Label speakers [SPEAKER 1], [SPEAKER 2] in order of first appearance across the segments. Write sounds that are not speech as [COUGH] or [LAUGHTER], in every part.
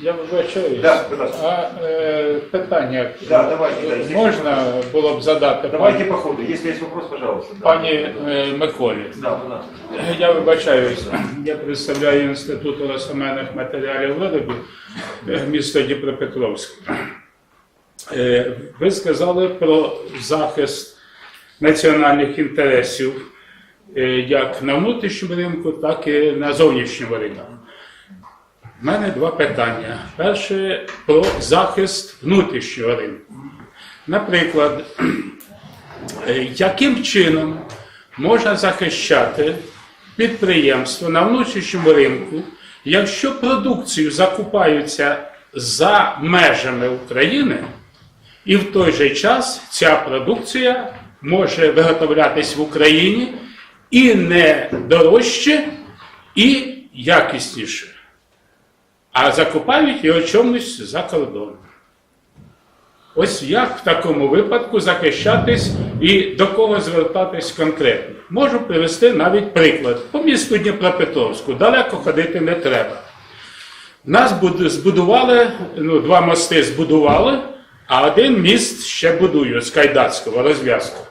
[SPEAKER 1] Я вибачаюсь.
[SPEAKER 2] Да, будь ласка.
[SPEAKER 1] А е, питання
[SPEAKER 2] Да, давайте, да, якщо
[SPEAKER 1] можна було б задати
[SPEAKER 2] Давайте по ходу. Если есть вопрос, пожалуйста. Да.
[SPEAKER 1] пані е, Миколі?
[SPEAKER 2] Да, будь ласка.
[SPEAKER 1] Я вибачаюсь, я представляю інститут розсамених матеріалів виробів е, місто Дніпропетровськ. Е, Ви сказали про захист національних інтересів е, як на внутрішньому ринку, так і на зовнішньому ринку. У мене два питання. Перше про захист внутрішнього ринку. Наприклад, [CLEARS THROAT] яким чином можна захищати підприємство на внутрішньому ринку, якщо продукцію закупаються за межами України, і в той же час ця продукція може виготовлятись в Україні і не дорожче, і якісніше, а закупають його чомусь за кордоном. Ось як в такому випадку захищатись і до кого звертатись конкретно. Можу привести навіть приклад. По місту Дніпропетровську далеко ходити не треба. Нас збудували, ну, два мости збудували, а один міст ще будують з Кайдацького розв'язку.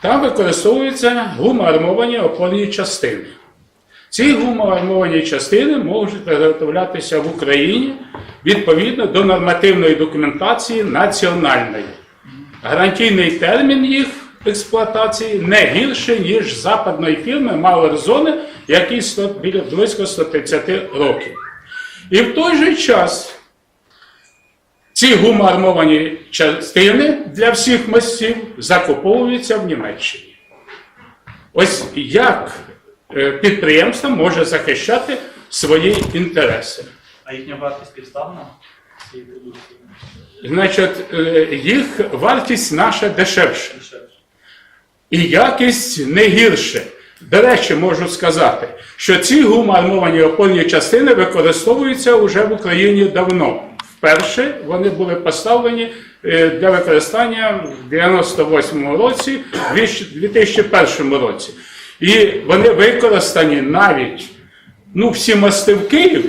[SPEAKER 1] Там використовуються гумоармовані опорні частини. Ці гумоармовані частини можуть виготовлятися в Україні відповідно до нормативної документації національної. Гарантійний термін їх експлуатації не гірше, ніж западної фірми Мауерзони, який сто- біля близько 130 років. І в той же час ці гумоармовані частини для всіх мостів закуповуються в Німеччині. Ось як підприємство може захищати свої інтереси.
[SPEAKER 3] А їхня вартість підставна цієї продукції
[SPEAKER 1] Значить, е, їх вартість наша дешевша і якість не гірше. До речі, можу сказати, що ці гумоармовані опорні частини використовуються вже в Україні давно. Вперше вони були поставлені е, для використання в 98 році, в 2001 році. І вони використані навіть ну, всі мости в Києві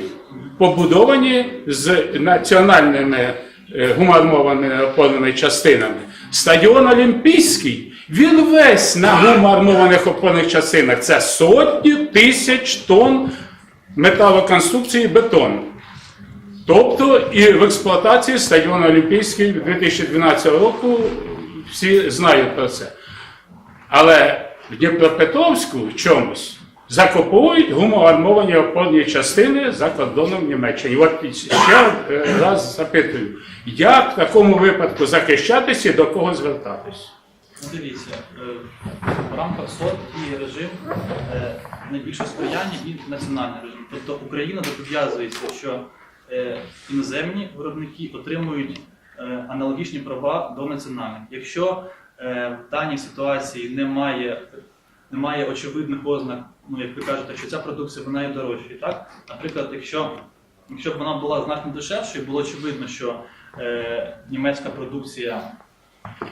[SPEAKER 1] побудовані з національними е, гумоармованими опорними частинами. Стадіон Олімпійський, він весь на гумоармованих опорних частинах. Це сотні тисяч тонн металоконструкції бетону. Тобто і в експлуатації стадіон Олімпійський 2012 року всі знають про це. Але в Дніпропетровську в чомусь закуповують гумоармовані опорні частини за кордоном Німеччини. От ще е, раз запитую, як в такому випадку захищатися і до кого звертатись?
[SPEAKER 3] Ну, дивіться, е, в рамках СОТ і режим е, найбільше сприяння і національний режим. Тобто Україна зобов'язується, що е, іноземні виробники отримують е, аналогічні права до національних. Якщо е, в даній ситуації немає, немає очевидних ознак, ну як ви кажете, що ця продукція вона є дорожчою, так? Наприклад, якщо, якщо б вона була значно дешевшою, було очевидно, що е, німецька продукція.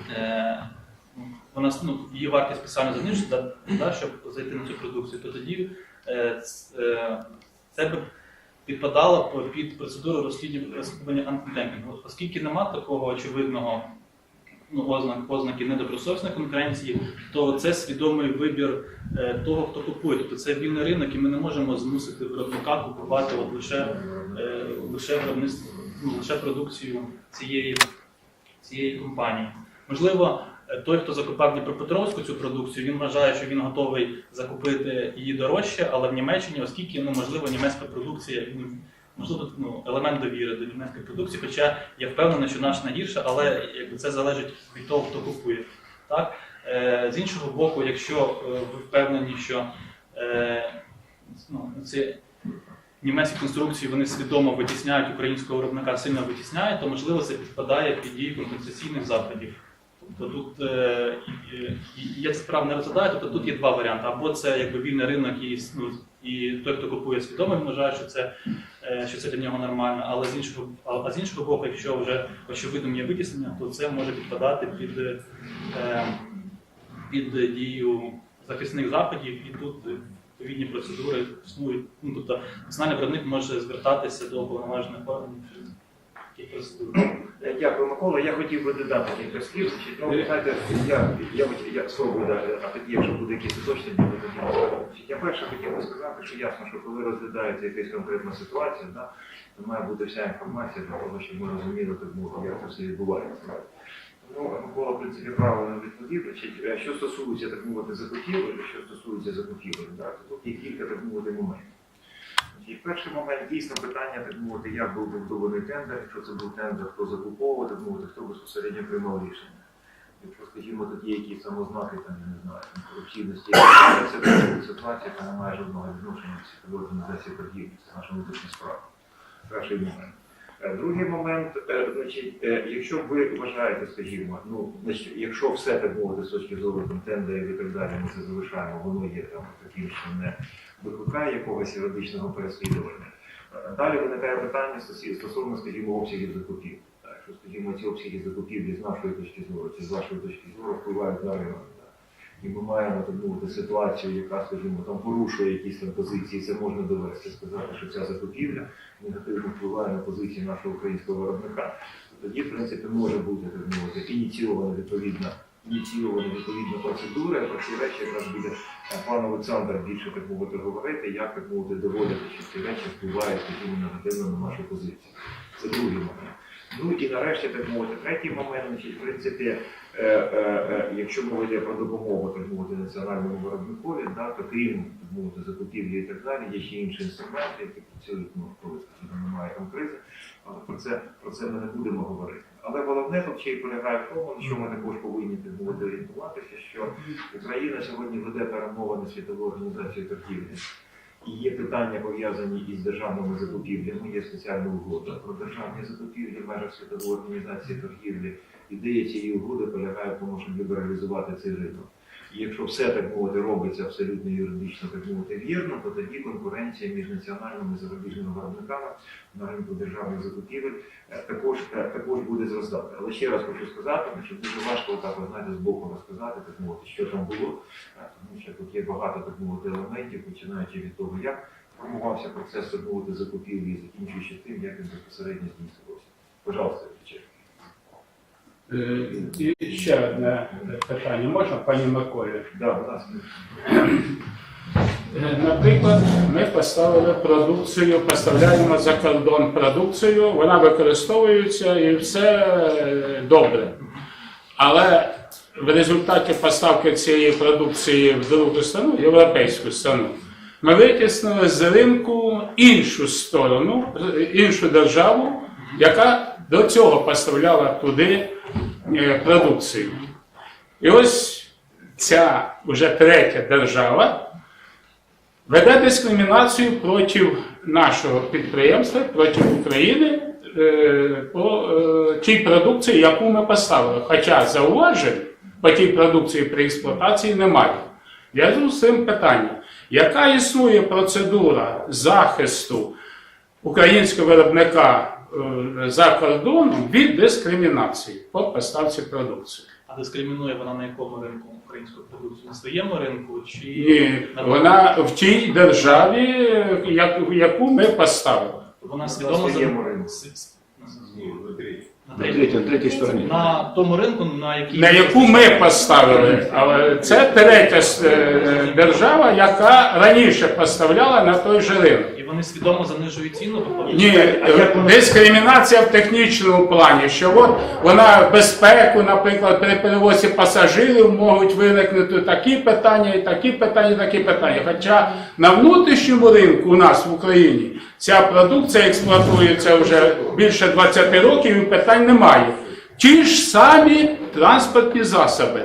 [SPEAKER 3] Е, вона ну, її вартість спеціально занижується, да, щоб зайти на цю продукцію, то тоді е, е, це б підпадало під процедуру розслідування антидемпінгу. Оскільки нема такого очевидного ознак, ознаки недобросовісної конкуренції, то це свідомий вибір е, того, хто купує. Тобто це вільний ринок, і ми не можемо змусити виробника купувати от лише, е, лише ну, лише продукцію цієї, цієї компанії. Можливо, е, той, хто закупав Дніпропетровську цю продукцію, він вважає, що він готовий закупити її дорожче, але в Німеччині, оскільки ну можливо німецька продукція, ну, можливо, ну, елемент довіри до німецької продукції, хоча я впевнений, що наша найгірша, але якби це залежить від того, хто купує. Так? Е, з іншого боку, якщо е, ви впевнені, що е, ну, ці німецькі конструкції вони свідомо витісняють українського виробника, сильно витісняють, то можливо це підпадає під дію компенсаційних заходів. Тобто тут е, я ці справ не розглядаю, тобто тут є два варіанти. Або це якби вільний ринок, і, ну, і той, хто купує свідомо, він вважає, що це, е, що це для нього нормально. Але з іншого, а, з іншого боку, якщо вже очевидно є витіснення, то це може підпадати під, е, під дію захисних заходів, і тут відповідні процедури існують. Ну, тобто національний виробник може звертатися до уповноважених органів через такі процедури.
[SPEAKER 2] Е, Дякую, Микола. Я хотів би додати кілька слів. Ну, знаєте, я, я, я спробую дати, а тоді, якщо буде якісь уточнення, то тоді Я перше хотів би сказати, що ясно, що коли розглядається якась конкретна ситуація, да, то має бути вся інформація для того, щоб ми розуміли, мовити, як це все відбувається. Ну, Микола, в принципі, правильно відповів. Е, що стосується, так мовити, закупівель, що стосується закупівель, да, то тут є кілька, так мовити, моментів. І перший момент дійсно питання, так мовити, як був побудований тендер, якщо це був тендер, хто закуповував, так мовити, хто безпосередньо приймав рішення. Якщо, скажімо, є якісь самознаки, там, я не знаю, корупційності, це ситуація, яка не має жодного відношення до організації торгівлі, це наша внутрішня справа. Перший момент. Е, Другий момент, е, значить, е, якщо ви вважаєте, скажімо, ну, якщо все так мовити з точки зору тендерів і так далі, ми це залишаємо, воно є там таким, що не викликає якогось юридичного переслідування. Е, Далі виникає питання стосовно, скажімо, обсягів закупівлі. Так, Що, скажімо, ці обсяги закупівлі з нашої точки зору, чи з вашої точки зору впливають на ринок. І ми маємо так мовити ситуацію, яка, скажімо, там порушує якісь там позиції, це можна довести, сказати, що ця закупівля негативно впливає на позиції нашого українського виробника. Тоді, в принципі, може бути так мовити ініційована відповідна ініційована відповідна процедура, про ці речі якраз буде е, пан Олександр більше так мовити говорити, як так мовити доводити, що ці речі впливають такими негативно на нашу позицію. Це другий момент. Ну і нарешті так мовити, третій момент, значить, в принципі, е, е, е, якщо мова йде про допомогу так мовити національному виробникові, да, то крім так мовити закупівлі і так далі, є ще інші інструменти, які працюють, ну коли немає там кризи, але про це про це ми не будемо говорити. Але головне тут ще й полягає в тому, на що ми також повинні так орієнтуватися, що Україна сьогодні веде перемовини світової світовою організацією торгівлі. І є питання пов'язані із державними закупівлями, є спеціальна угода про державні закупівлі в межах світової організації торгівлі. Ідея цієї угоди полягає в тому, щоб лібералізувати цей ринок. І якщо все так мовити робиться абсолютно юридично, так мовити вірно, то тоді конкуренція між національними зарубіжними виробниками на ринку державних закупівель е, також, е, також буде зростати. Але ще раз хочу сказати, що дуже важко так, знаєте, з боку розказати, так мовити, що там було, е, тому що тут є багато так мовити елементів, починаючи від того, як формувався процес так закупівлі і закінчуючи тим, як він безпосередньо здійснювався. Пожалуйста, Вячеслав.
[SPEAKER 1] Е, І ще одне питання. Можна, пані Миколі?
[SPEAKER 2] Да, будь ласка.
[SPEAKER 1] Е, Наприклад, ми поставили продукцію, поставляємо за кордон продукцію, вона використовується і все е, добре. Але в результаті поставки цієї продукції в другу страну, європейську страну, ми витіснили з ринку іншу сторону, іншу державу, яка до цього поставляла туди е, продукцію. І ось ця вже третя держава веде дискримінацію проти нашого підприємства, проти України е, по е, тій продукції, яку ми поставили. Хоча зауважень по тій продукції при експлуатації немає. Я з цим питання, яка існує процедура захисту українського виробника за кордоном від дискримінації по поставці продукції?
[SPEAKER 3] А дискримінує вона на якому ринку українську продукцію? На своєму ринку чи
[SPEAKER 1] Ні, вона в тій державі, як- яку ми поставили.
[SPEAKER 3] вона
[SPEAKER 2] На
[SPEAKER 3] свідомо
[SPEAKER 2] своєму ринку.
[SPEAKER 3] На
[SPEAKER 4] На
[SPEAKER 3] третій.
[SPEAKER 4] третій, на третій стороні.
[SPEAKER 3] на тому ринку, на який
[SPEAKER 1] на яку ми поставили. Але це третя е, держава, яка раніше поставляла на той же ринок.
[SPEAKER 3] Вони свідомо занижують ціну,
[SPEAKER 1] Ні, дискримінація в технічному плані, що от вона безпеку, наприклад, при перевозі пасажирів можуть виникнути такі питання, і такі питання, і такі питання. Хоча на внутрішньому ринку у нас в Україні ця продукція експлуатується вже більше 20 років і питань немає. Ті ж самі транспортні засоби.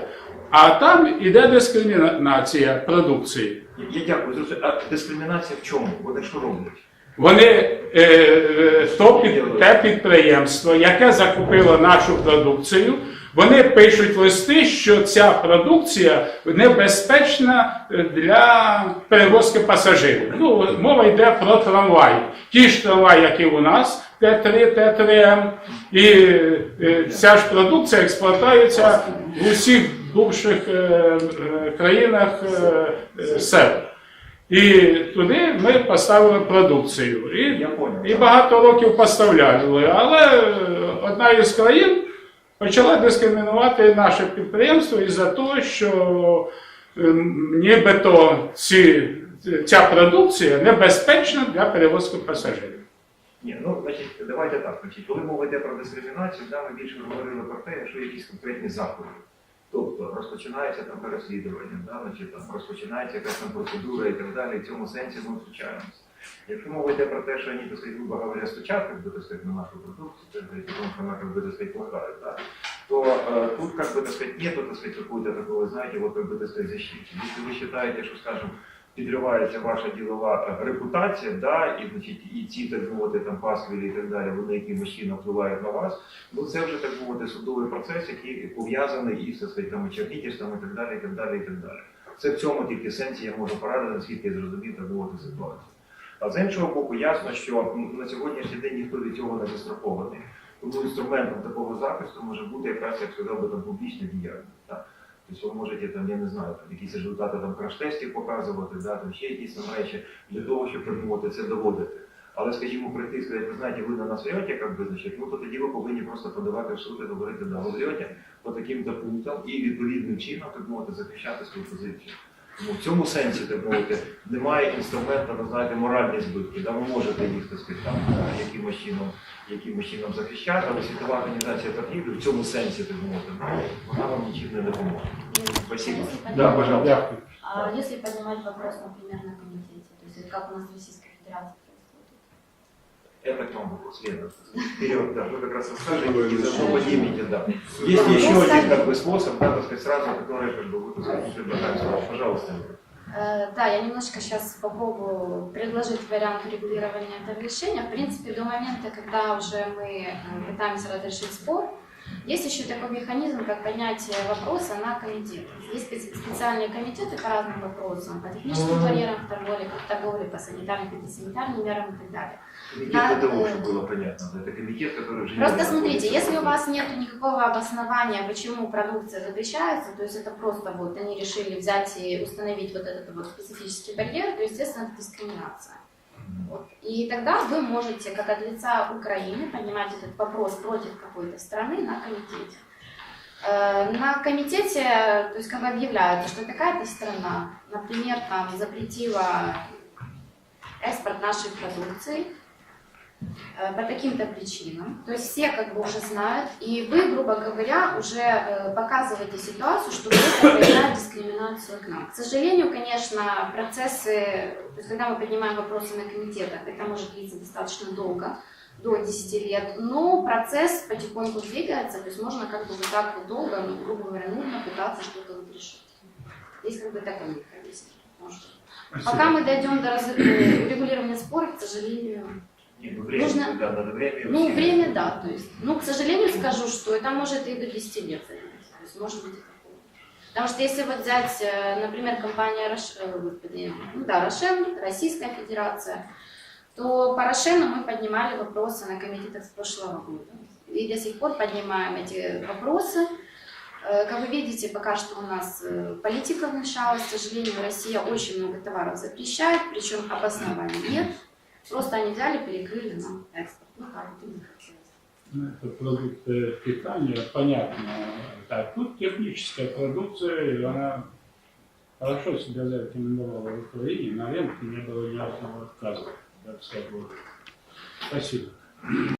[SPEAKER 1] А там іде дискримінація продукції.
[SPEAKER 2] Я дякую. А дискримінація в чому? Вони що роблять?
[SPEAKER 1] Вони е, то під, те підприємство, яке закупило нашу продукцію, вони пишуть листи, що ця продукція небезпечна для перевозки пасажирів. Ну, мова йде про трамваї. Ті ж трамваї, які у нас, Т3, Т3М, і е, ця ж продукція експлуатується в усіх бувших е, е, країнах е, сел. І туди ми поставили продукцію. І, і багато років поставляли. Але одна із країн почала дискримінувати наше підприємство із-за того, що е, нібито ці, ця продукція небезпечна для перевозки пасажирів.
[SPEAKER 2] Ні, ну значить, давайте так. Значить, коли мова йде про дискримінацію, да, ми більше говорили про те, якщо якісь конкретні заходи. Тобто розпочинається там переслідування, да, значить, там розпочинається якась там процедура і так далі. І в цьому сенсі ми втручаємося. Якщо мова йде про те, що вони, так сказать, грубо говоря, стучат, как бы, так сказать, на нашу продукцию, так сказать, потому что она, как бы, так сказать, плохая, да, то э, тут, как бы, так сказать, нету, так сказать, какой-то такого, знаете, вот, как бы, так сказать, защиты. Если вы считаете, что, скажем, підривається ваша ділова репутація, да, і, значить, і ці, так мовити, там пасквілі і так далі, вони якимось чином впливають на вас, ну це вже, так мовити, судовий процес, який пов'язаний із, там, чергітістом і так далі, і так далі, і так далі. Це в цьому тільки сенсі я можу порадити, наскільки я зрозумів, так мовити, ситуацію. А з іншого боку, ясно, що на сьогоднішній день ніхто від цього не застрахований. Тому інструментом такого захисту може бути якраз, як сказав би, там, публічна діяльність. Тобто ви можете там, я не знаю, якісь результати там, краш-тестів показувати, да, там, ще якісь там речі для того, щоб придумувати це доводити. Але, скажімо, прийти і сказати, ви знаєте, ви на нас врете, як би, значить, ну то тоді ви повинні просто подавати в суд і говорити, да, ви врете по таким-то пунктам і відповідним чином, так мовити, захищати свою позицію. Тому в цьому сенсі, так мовити, немає інструменту, ви знаєте, моральні збитки. Да, ви можете їх, так сказати, там, е, якимось чином, якимось чином захищати, але світова організація торгівлі в цьому сенсі, так мовити, ну, вона вам нічим не допоможе. Спасибо. Да, пожалуйста.
[SPEAKER 1] Дякую.
[SPEAKER 4] А если поднимать вопрос, например, на комитете, то есть как у нас в Российской Федерации?
[SPEAKER 2] Это вопрос, Лена. Вперед, да, вы как раз расскажете и заодно поднимете, да. Есть еще один как бы способ, да, так сказать, сразу, который как бы вы, так сказать, предлагаете. Пожалуйста.
[SPEAKER 4] Э, Да, я немножко сейчас попробую предложить вариант регулирования этого решения. В принципе, до момента, когда уже мы э, пытаемся разрешить спор, есть еще такой механизм, как поднятие вопроса на комитет. Есть специ- специальные комитеты по разным вопросам, по техническим барьерам в торговле, по торговле, по санитарным, фитосанитарным мерам и так далее.
[SPEAKER 2] Комитет
[SPEAKER 4] Да,
[SPEAKER 2] для того,
[SPEAKER 4] э,
[SPEAKER 2] чтобы было понятно. Это комитет, который уже...
[SPEAKER 4] Просто смотрите, если у вас нет никакого обоснования, почему продукция запрещается, то есть это просто вот они решили взять и установить вот этот вот специфический барьер, то естественно это дискриминация. Вот. И тогда вы можете, как от лица Украины, поднимать этот вопрос против какой-то страны на комитете. Э, На комитете, то есть как бы объявляется, что такая-то страна, например, там запретила экспорт нашей продукции, по таким-то причинам. То есть все как бы уже знают, и вы, грубо говоря, уже э, показываете ситуацию, что кто-то проявляет дискриминацию к нам. К сожалению, конечно, процессы, то есть когда мы поднимаем вопросы на комитетах, это может длиться достаточно долго, до 10 лет, но процесс потихоньку двигается, то есть можно как бы вот так вот долго, ну, грубо говоря, нудно пытаться что-то вот решить. Есть как бы такой механизм. Может. Пока мы дойдем до э, регулирования спора, к сожалению,
[SPEAKER 2] Нет, ну, время,
[SPEAKER 4] Нужно-
[SPEAKER 2] да, надо время.
[SPEAKER 4] ну, время, да, то есть, ну, к сожалению, скажу, что это может и до 10 лет занять, то есть, может быть, и такое. Потому что если вот взять, э, например, компания Рош... э, ну да, Рошен, Российская Федерация, то по Рошену мы поднимали вопросы на комитетах с прошлого года. И до сих пор поднимаем эти вопросы. Э, Как вы видите, пока что у нас политика вмешалась. К сожалению, Россия очень много товаров запрещает, причем обоснований нет. Просто они взяли, перекрыли нам экспорт. Ну, как это не хотелось.
[SPEAKER 1] Ну, Это продукты питания, понятно. Так, тут техническая продукция, и она хорошо себя зарекомендовала в Украине, на рынке не было ни одного отказа. Так сказать. Спасибо.